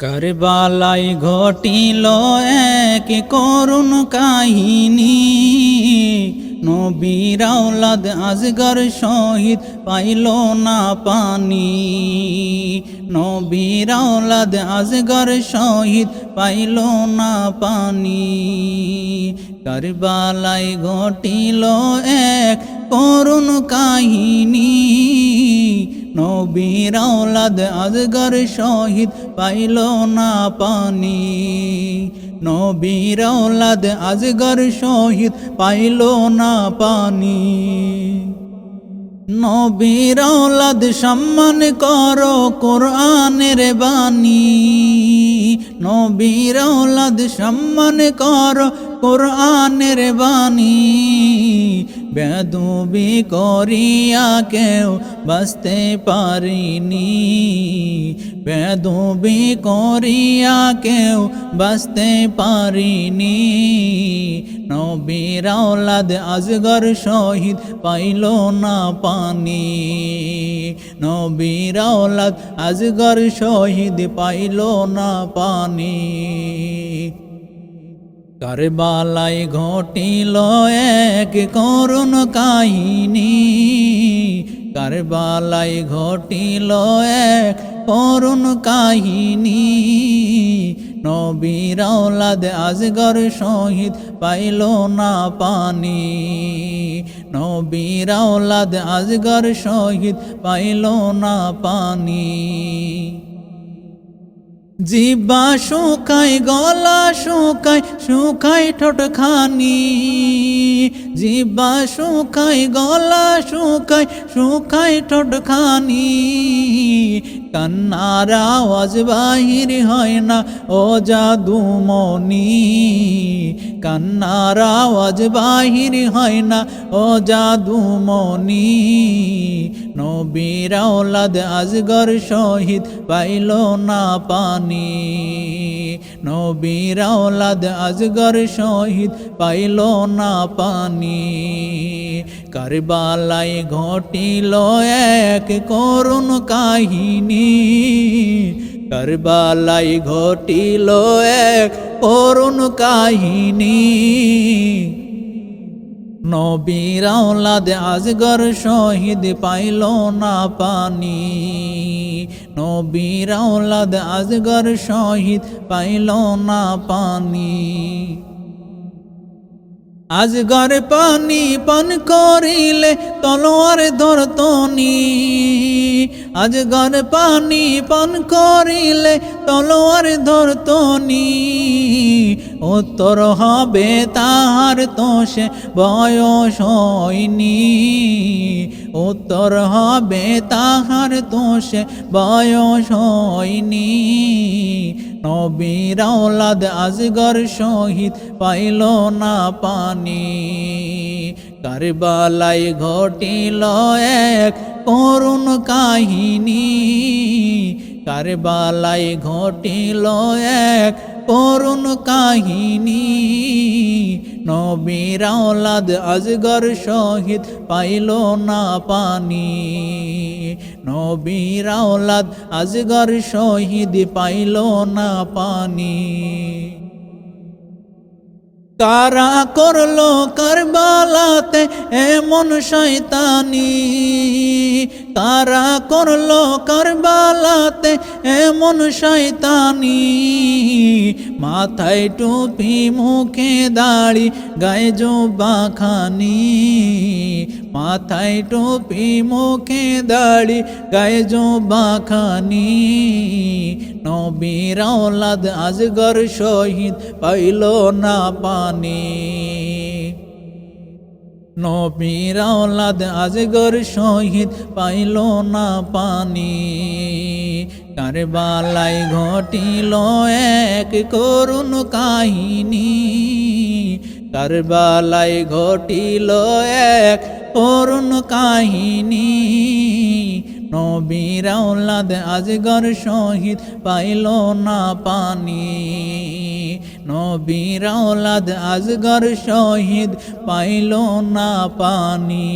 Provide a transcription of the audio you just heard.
কারবালাই ঘটিল এক করুণ কাহিনী। নবীর আওলাদ আজগর শহীদ পাইল না পানি। নবীর আওলাদ আজগর শহীদ পাইল না পানি। কারবালাই ঘটিল এক করুণ কাহিনী। নবীর আওলাদ আজগর শহীদ পাইল না পানি। নবীর আওলাদ আজগর শহীদ পাইল না পানি। নবীর আওলাদ সম্মান করো কোরআনের বাণী। নবীর আওলাদ সম্মান করো কোরআনের বাণী। বেদুবি করিয়া কেউ বাঁচতে পারিনি। বেদুবি করিয়া কেউ বাঁচতে পারিনি। নবীর আওলাদ আজগর শহীদ পাইল না পানি। নবীর আওলাদ আজগর শহীদ পাইল না পানি। কারবালাই ঘটিল এক করুণ কাহিনী। কারবালাই ঘটিল এক করুণ কাহিনী। নবীর আওলাদ আজগর শহীদ পাইল না পানি। নবীর আওলাদ আজগর শহীদ পাইল না পানি। জিবা শুকায় গলা শুকায় শুকায় ঠোঁট খানি জিবা শুকাই, গলা শুকাই শুকাই ঠোঁট খানি কান্নার আওয়াজ বাহির হয় না, ও জাদুমণি। কান্নার আওয়াজ বাহির হয় না, ও জাদুমণি। নবীর আওলাদ আজগর শহীদ পাইল না পানি। নবীর আওলাদ আজগর শহীদ পাইল না পানি। কারবালাই ঘটিল এক করুণ কাহিনী। কারবালাই ঘটিল এক করুণ কাহিনী। নবীর আওলাদ আজগর শহীদ পাইল না পানি। নবীর আওলাদ আজগর শহীদ পাইল না পানি। আজগর পানি পান করিলে তলোয়ার ধরতনি। আজগর পানি পান করিলে তলোয়ার ধরতনি। উত্তর হবে তাহার তোষে বয়স হয়নি। উত্তর হবে তাহার তোষে বয়স হয়নি। নবীর আওলাদ আজগর শহীদ পাইল না পানি। কারবালাই ঘটিল এক করুণ কাহিনী। কারবালাই ঘটিল এক করুণ কাহিনী। নবীর আওলাদ আজগর শহীদ পাইল না পানি। নবীর আওলাদ আজগর শহীদ পাইল না পানি। কারা করল কারবালাতে এমন শয়তানি? কারা করল কারবালাতে এমন শয়তানি। মাথায় টুপি, মুখে দাড়ি, গায়ে জোবাখানি। মাথায় টুপি, মুখে দাড়ি, গায়ে জোবাখানি। নবীর আজগর শহীদ পাইল না পানি। নবীর আওলাদ আজগর শহীদ পাইল না পানি। কারবালাই ঘটিল এক করুণ কাহিনী। কারবালাই ঘটিল এক করুণ কাহিনী। নবীর আওলাদ আজগর শহীদ পাইল না পানি। নবীর আওলাদ আজগর শহীদ পাইল না পানি।